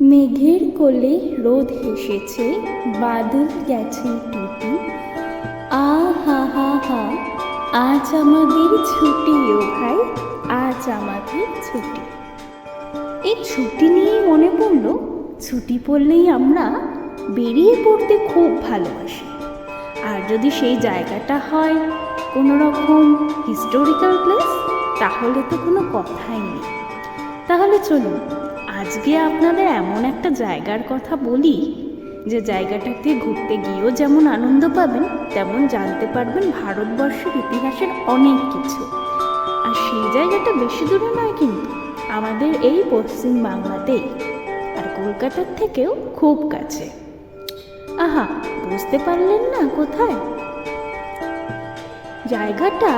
মেঘের কোলে রোদ হেসেছে, বাদল গেছে টুটি আ হা হা হা আজ আমাদের ছুটি ও ভাই, আজ আমাদের ছুটি। এই ছুটি নিয়েই মনে পড়ল, ছুটি পড়লেই আমরা বেরিয়ে পড়তে খুব ভালোবাসি। আর যদি সেই জায়গাটা হয় কোনো রকম হিস্টোরিক্যাল প্লেস তাহলে তো কোনো কথাই নেই। তাহলে চলুন আজকে আপনাদের এমন একটা জায়গার কথা বলি, যে জায়গাটাতে ঘুরতে গিয়েও যেমন আনন্দ পাবেন, তেমন জানতে পারবেন ভারতবর্ষের ইতিহাসের অনেক কিছু। আর সেই জায়গাটা বেশি দূরে নয় কিন্তু, আমাদের এই পশ্চিম বাংলাতেই, আর কলকাতার থেকেও খুব কাছে। আহা, বুঝতে পারলেন না কোথায়? জায়গাটা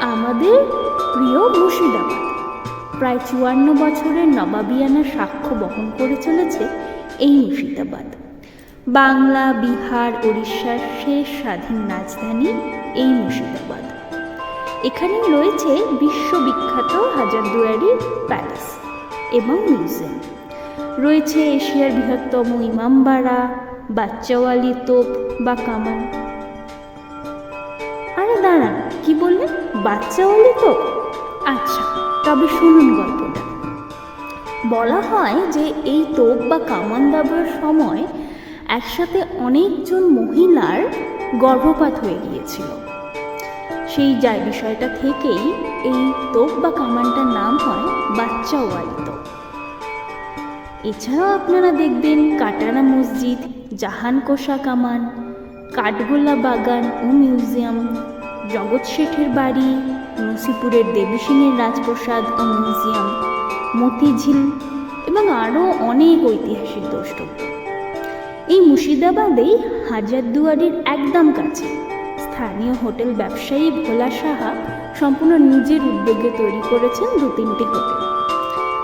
আমাদের প্রিয় মুর্শিদাবাদ। প্রায় চুয়ান্ন বছরের নবাবিয়ানা সাক্ষ্য বহন করে চলেছে এই মুর্শিদাবাদ। বাংলা, বিহার উড়িষ্যার শেষ স্বাধীন রাজধানী এই মুর্শিদাবাদ। এখানে রয়েছে বিশ্ববিখ্যাত হাজারদুয়ারি প্যালেস এবং মিউজিয়াম। রয়েছে এশিয়ার বৃহত্তম ইমামবাড়া বাচ্চাওয়ালি তোপ বা কামান। আরে দাঁড়ান, কি বললেন? বাচ্চাওয়ালি তোপ? আচ্ছা। তবে শুনুন গল্পটা। বলা হয় যে এই তোপ বা কামান দাবার সময় একসাথে অনেকজন মহিলার গর্ভপাত হয়ে গিয়েছিল। সেই যায় বিষয়টা থেকেই এই তোপ বা কামানটার নাম হয় বাচ্চা ওয়ালি এছাড়াও আপনারা দেখবেন কাটারা মসজিদ জাহান কোষা কামান, কাঠগোলা বাগান ও মিউজিয়াম জগৎ শেঠের বাড়ি, নসিপুরের দেবী সিংহের রাজপ্রসাদ ও মিউজিয়াম, মতিঝিল এবং আরও অনেক ঐতিহাসিক দ্রষ্টব্য। এই মুর্শিদাবাদেই হাজারদুয়ারির একদম কাছে স্থানীয় হোটেল ব্যবসায়ী ভোলা সাহা সম্পূর্ণ নিজের উদ্যোগে তৈরি করেছেন দু তিনটি হোটেল।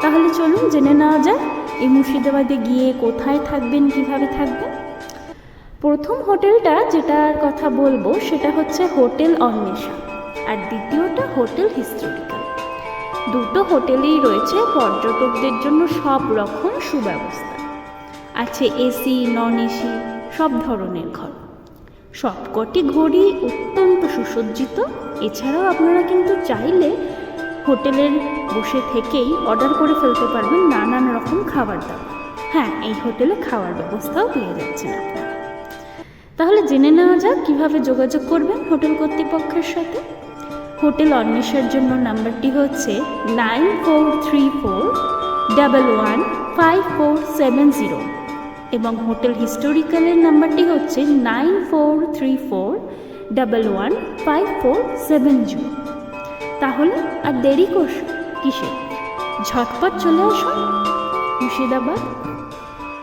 তাহলে চলুন জেনে নেওয়া যাক, এই মুর্শিদাবাদে গিয়ে কোথায় থাকবেন, কীভাবে থাকবেন? প্রথম হোটেলটা যেটার কথা বলব, সেটা হচ্ছে হোটেল অন্বেষা। আর দ্বিতীয়টা হোটেল হিস্টোরিক্যাল। দুটো হোটেলেই রয়েছে পর্যটকদের জন্য সব রকম সুব্যবস্থা। আছে এসি নন এসি সব ধরনের ঘর। সবকটি ঘড়ি অত্যন্ত সুসজ্জিত। এছাড়াও আপনারা কিন্তু চাইলে হোটেলের বসে থেকেই অর্ডার করে ফেলতে পারবেন নানান রকম খাবার দাবার। হ্যাঁ এই হোটেলে খাওয়ার ব্যবস্থাও পেয়ে যাচ্ছেন আপনারা। তাহলে জেনে নেওয়া যাক কীভাবে যোগাযোগ করবেন হোটেল কর্তৃপক্ষের সাথে। হোটেল অন্বেষার জন্য নাম্বারটি হচ্ছে nine four three four, double one, five four seven zero এবং হোটেল হিস্টোরিক্যালের নাম্বারটি হচ্ছে nine four three four, double one, five four seven zero. তাহলে আর দেরি করস কিসে ঝটপট চলে আসুন মুর্শিদাবাদ।